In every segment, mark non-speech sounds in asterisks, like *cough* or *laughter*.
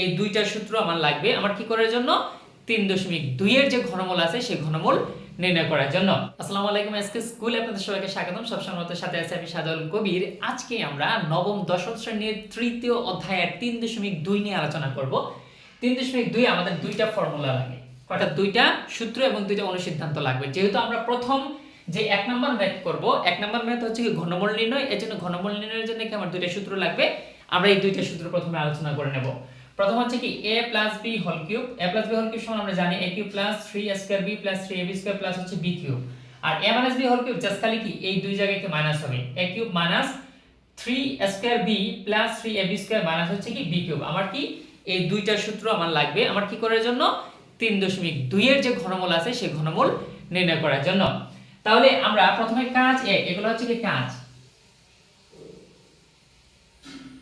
এই দুইটা সূত্র আমার লাগবে। আমার কি করার জন্য? তিন দশমিক দুইয়ের যে ঘনমূল আছে সেই ঘনমূল নির্ণয় করার জন্য। আসসালামু আলাইকুম আজকে স্কুলে আপনাদের সবাইকে স্বাগতম। সবসময় মতো সাথে আছে আমি সাদল কবির। আজকে আমরা নবম দশম শ্রেণির তৃতীয় অধ্যায়ের তিন দশমিক দুই নিয়ে আলোচনা করব। তিন দশমিক দুই আমাদের দুইটা ফর্মুলা লাগে। অর্থাৎ দুইটা সূত্র এবং দুইটা অনুসিদ্ধান্ত লাগবে। যেহেতু আমরা প্রথম যে এক নম্বর ম্যাথ করব, এক নম্বর ম্যাথ হচ্ছে ঘনমূল নির্ণয়। এর জন্য ঘনমূল নির্ণয়ের জন্য কি আমার দুইটা সূত্র লাগবে? আমরা এই দুইটা সূত্র প্রথমে আলোচনা করে নেব। প্রথম হচ্ছে কি a plus b whole cube a plus b whole cube সমান আমরা জানি a cube plus 3a square b plus 3ab square plus হচ্ছে b কিউব আর a minus b whole cube just খালি কি এই দুই জায়গায় কি মাইনাস হবে। A cube minus 3a square b plus 3ab square minus হচ্ছে কি b কিউব আমার কি এই দুইটা সূত্র আমার লাগবে আমার কি করার জন্য? তিন দশমিক দুইয়ের যে ঘনমূল আছে সেই ঘনমূল নির্ণয় করার জন্য। তাহলে আমরা প্রথমে কাজ এক এগুলো হচ্ছে কি কাজ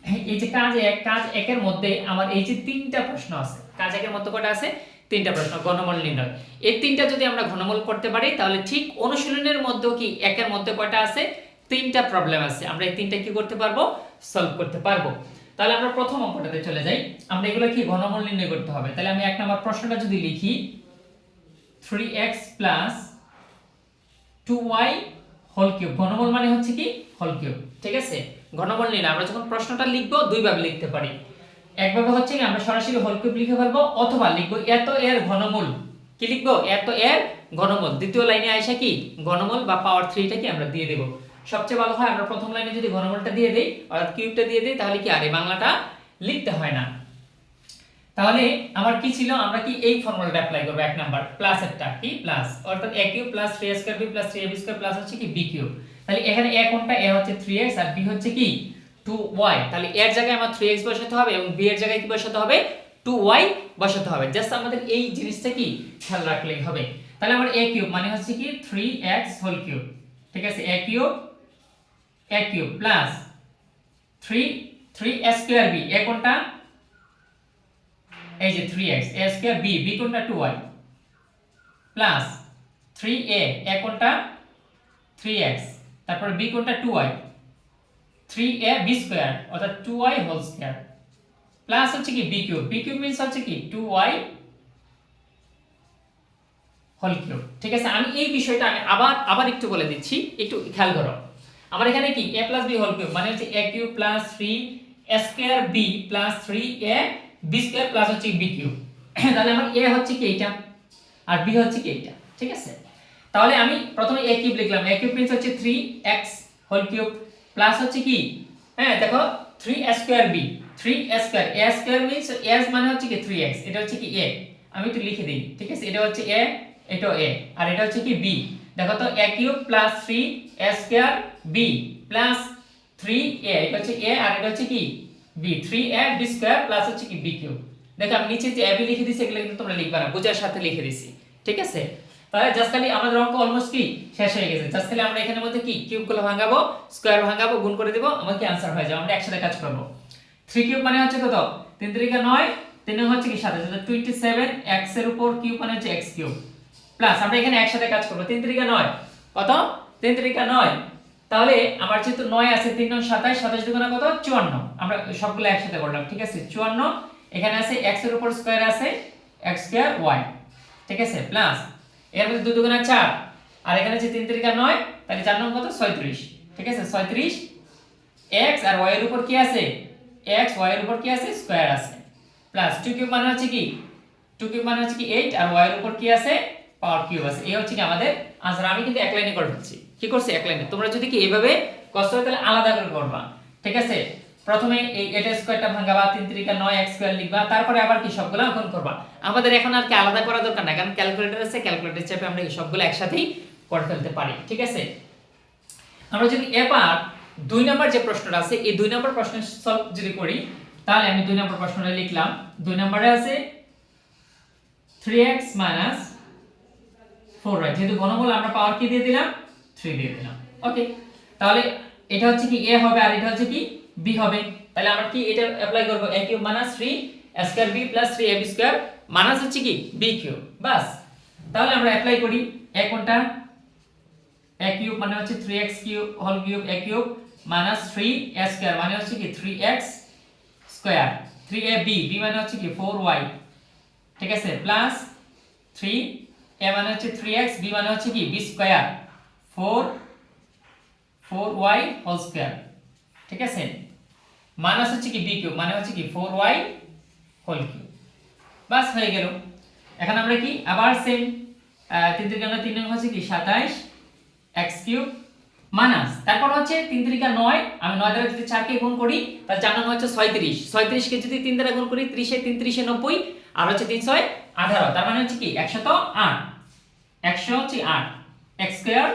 হ্যাঁ, এই যে কাজ এক, কাজ একের মধ্যে আমার এই যে তিনটা প্রশ্ন আছে, কাজ একের মধ্যে কটা আছে? তিনটা প্রশ্ন, ঘনমূল নির্ণয়। এই তিনটা যদি আমরা ঘনমূল করতে পারি, তাহলে ঠিক অনুশীলনের মধ্যেও কি একের মধ্যে কয়টা আছে? তিনটা প্রবলেম আছে। আমরা এই তিনটা কি করতে পারব? সলভ করতে পারব। তাহলে আমরা প্রথম অঙ্কটাতে চলে যাই। আমরা এগুলো কি ঘনমূল নির্ণয় করতে হবে? তাহলে আমি এক নম্বর প্রশ্নটা যদি লিখি 3x 2y হোল কিউব ঘনমূল মানে হচ্ছে কি? হোল কিউব ঠিক আছে? ঘনমূল নিলে আমরা যখন প্রশ্নটা লিখব দুইভাবে লিখতে পারি। একভাবে হচ্ছে কি, আমরা সরাসরি হোল কিউব লিখে ফেলব, অথবা লিখব এত এর ঘনমূল। কি লিখব? এত এর ঘনমূল। দ্বিতীয় লাইনে আসে কি? ঘনমূল বা পাওয়ার থ্রিটা কি আমরা দিয়ে দেবো। সবচেয়ে ভালো হয়, আমরা প্রথম লাইনে যদি ঘনমূলটা দিয়ে দিই, অর্থাৎ কিউবটা দিয়ে দিই, তাহলে কি আর এই বাংলাটা লিখতে হয় না। তাহলে আমার কি ছিল? আমরা কি এই ফর্মুলাটা অ্যাপ্লাই করব? এক নাম্বার প্লাস একটা, কি? প্লাস অর্থাৎ a cube plus 3a square b plus 3ab square plus হচ্ছে কি b কিউব তাহলে এখানে a কোনটা? a হচ্ছে 3x আর b হচ্ছে কি? 2y তাহলে এর জায়গায় আমার 3x বসাতে হবে এবং b এর জায়গায় কি বসাতে হবে? 2y বসাতে হবে। জাস্ট আমাদের এই জিনিসটা কি? খেয়াল রাখলেই হবে। তাহলে আমার a কিউব মানে হচ্ছে কি 3x হোল কিউব ঠিক আছে? a cube a cube plus 3 3a square b a কোনটা? এই যে 3x a square B b কোনটা 2y প্লাস 3a a কোনটা? থ্রি এক্স তারপর b কোনটা 2y 3a b স্কয়ার অর্থাৎ 2y হোল স্কয়ার প্লাস হচ্ছে কি B cube B cube means হচ্ছে কি 2y হোল কিউব ঠিক আছে, আমি এই বিষয়টা আমি আবার আবার একটু বলে দিচ্ছি, একটু খেয়াল করো। আমার এখানে কি? A plus B whole cube মানে হচ্ছে A cube plus 3 A square B plus 3a b square plus হচ্ছে b কিউব *clears throat* তাহলে আমার a হচ্ছে কি এইটা? আর b হচ্ছে কি এইটা? ঠিক আছে? তাহলে আমি প্রথমে a কিউব লিখলাম। A কিউব মিন্স হচ্ছে 3x হোল কিউব প্লাস হচ্ছে কি? হ্যাঁ দেখো 3 square b 3 square a square means s মানে হচ্ছে কি 3x এটা হচ্ছে কি a আমি একটু লিখে দিই, ঠিক আছে? এটা হচ্ছে a, এটা a আর এটা হচ্ছে কি b দেখো তো, a cube plus 3 a square b plus 3a এটা হচ্ছে a আর এটা হচ্ছে কি? b 3a b square plus হচ্ছে কি b কিউব দেখো আমি নিচে যে a b লিখে দিয়েছি এগুলো কিন্তু তোমরা লিখবা না বোঝার সাথে লিখে দিছি ঠিক আছে তাহলে জাস্ট খালি আমাদের অঙ্ক অলমোস্ট কি শেষ হয়ে গেছে জাস্ট খালি আমরা এখানের মধ্যে কি কিউব গুলো ভাঙাবো স্কয়ার ভাঙাবো গুণ করে দেবো আমার কি आंसर হয়ে যাবে আমরা একসাথে কাজ করব 3 কিউব মানে হচ্ছে কত 3 তিরিকা 9 3 হচ্ছে কি সাথে সাথে 27 x এর উপর কিউব মানে হচ্ছে x কিউব প্লাস আমরা এখানে একসাথে কাজ করব 3 তিরিকা 9 কত 3 তিরিকা 9 তাহলে আমার যেহেতু নয় আছে 3 9 27 27 দুগুণা কত? 54 আমরা সবগুলো একসাথে করলাম ঠিক আছে? 54 এখানে আছে x এর উপর স্কোয়ার আছে, x স্কয়ার y, ঠিক আছে? প্লাস এর মধ্যে দু দুগুণা চার, আর এখানে আছে তিন তিরিকা নয়, তাহলে চার নম্বর কত? 36 ঠিক আছে? 36 এক্স আর y এর উপর কি আছে? এক্স y এর উপর কি আছে? স্কোয়ার আছে। প্লাস 2 কিউব মানে হচ্ছে কি? 2 কিউব মানে হচ্ছে কি এইট আর y এর উপর কি আছে? পাওয়ার কিউব আছে। এই হচ্ছে কি আমাদের আনসার আমি কিন্তু এক লাইনে করে ফেলছি। কি করছি? এক লাইনে। তোমরা যদি কি এইভাবে কষ্ট হয় তাহলে আলাদা করে করবা। ঠিক আছে? প্রথমে এই এটা স্কয়ারটা ভাঙাবা 3 তিরিকা 9 x স্কয়ার লিখবা, তারপরে আবার কি সবগুলো গুণ করবা। আমাদের এখন আর কি আলাদা করা দরকার না কারণ ক্যালকুলেটর আছে ক্যালকুলেটর চেপে আমরা এই সবগুলো একসাথেই করে ফেলতে পারি। ঠিক আছে? আমরা যদি এবার দুই নম্বর যে প্রশ্নটা আছে, এই দুই নম্বর প্রশ্ন সলভ যদি করি, তাহলে আমি দুই নম্বর প্রশ্নটা লিখলাম। দুই নম্বরে আছে 3x 4y যেহেতু ঘনমূল আমরা পাওয়ার কি দিয়ে দিলাম? 3 দিয়ে দিলাম ওকে তাহলে এটা হচ্ছে কি a হবে আর এটা হচ্ছে কি b হবে। তাহলে আমরা কি এটা অ্যাপ্লাই করব? A cube minus 3 square b plus 3ab square minus হচ্ছে কি b কিউব বাস। তাহলে আমরা অ্যাপ্লাই করি a কোনটা? A কিউব মানে হচ্ছে 3x cube whole cube a cube minus 3 a square মানে হচ্ছে কি 3x square three A B B মানে হচ্ছে কি ফোর ওয়াই ঠিক আছে? প্লাস থ্রি এ মানে হচ্ছে থ্রি এক্স বি মানে হচ্ছে কি B square four four Y whole square. ঠিক আছে? মাইনাস হচ্ছে কি বি কিউব মানে হচ্ছে কি ফোর ওয়াই হোল কিউব। বাস, হয়ে গেল। এখন আমরা কি আবার সেম তিন তিরিকা তিন নং হচ্ছে কি সাতাইশ এক্স কিউব মাইনাস তারপর হচ্ছে তিন তিরিকা নয়, আমি নয় দ্বারা যদি চারকে গুণ করি, তাহলে চার নং হচ্ছে ছয়ত্রিশ। ছয়ত্রিশকে যদি তিন দ্বারা গুণ করি, ত্রিশে তিন ত্রিশে নব্বই, আর হচ্ছে তিন ছয় আঠারো। তার মানে হচ্ছে কি একশত আট। একশো হচ্ছে আট। এক্স স্কোয়ার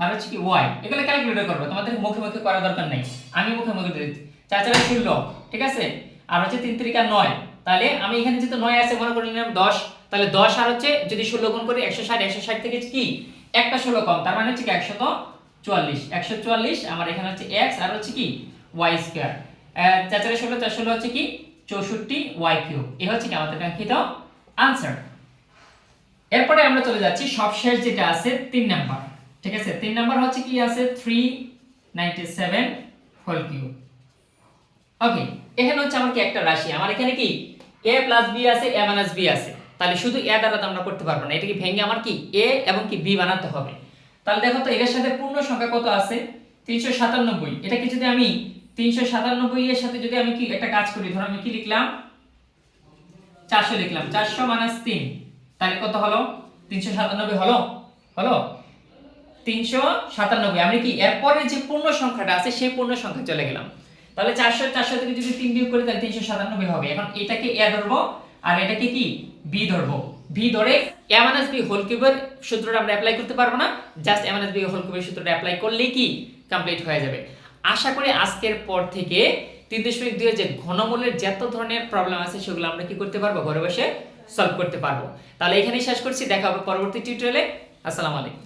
আর হচ্ছে কি ওয়াই এগুলো ক্যালকুলেট করব, তোমাদের মুখে মুখে করার দরকার নেই। আমি মুখে মুখে দিচ্ছি। চার চারে ষোলো ঠিক আছে? আর হচ্ছে তিন তিরিকা নয়। তাহলে আমি এখানে যেহেতু নয় আছে, মনে করি নিলাম দশ। তাহলে দশ আর হচ্ছে যদি ষোলো গুণ করি একশো ষাট একশো ষাট থেকে কি? একটা ষোলো কম। তার মানে হচ্ছে কি একশত চুয়াল্লিশ। একশো চুয়াল্লিশ, আমার এখানে হচ্ছে এক্স আর হচ্ছে কি ওয়াই স্কোয়ার চার চারে ষোলো চার ষোলো হচ্ছে কি, চৌষট্টি ওয়াই কিউ এ হচ্ছে কি আমাদের কাঙ্ক্ষিত আনসার এরপরে আমরা চলে যাচ্ছি সবশেষ যেটা আছে তিন নাম্বার। ঠিক আছে? তিন নাম্বার হচ্ছে কি আছে? Three ninety seven whole cube okay এখানে হচ্ছে আমার কি একটা রাশি? আমার এখানে কি? এ প্লাস বি আছে এ মাইনাস বি আছে। তাহলে শুধু এ দ্বারা আমরা করতে পারব না। এটা কি ভেঙে আমার কি? এ এবং কি বি বানাতে হবে। তাহলে দেখো তো এর সাথে পূর্ণ সংখ্যা কত আছে? তিনশো সাতানব্বই। এটাকে যদি আমি তিনশো সাতানব্বই এর সাথে যদি আমি কি একটা কাজ করি, ধরো আমি কি লিখলাম? চারশো লিখলাম। চারশো মাইনাস তিন। তাহলে কত হলো? তিনশো সাতানব্বই হলো? হলো? তিনশো সাতানব্বই। আমি কি এরপরে যে পূর্ণ সংখ্যাটা আছে, সেই পূর্ণ সংখ্যা চলে গেলাম। তাহলে চারশো চারশো থেকে যদি তিন বিয়োগ করি, তাহলে তিনশো সাতানব্বই হবে। এখন এটাকে এ ধরবো, আর এটাকে কি? বি ধরবো। বি ধরে এ মাইনাস বি হোল কিউবের সূত্রটা আমরা অ্যাপ্লাই করতে পারব না। Just A minus B whole কিউবের সূত্রটা অ্যাপ্লাই করলেই কি? কমপ্লিট হয়ে যাবে। আশা করি আজকের পর থেকে তিন দশমিক দুই যে ঘনমূলের যত ধরনের প্রবলেম আছে, সেগুলো আমরা কি করতে পারব? ঘরে বসে সলভ করতে পারব। তাহলে এখানেই শেষ করছি। দেখা হবে পরবর্তী টিউটোরিয়ালে আসসালামু আলাইকুম।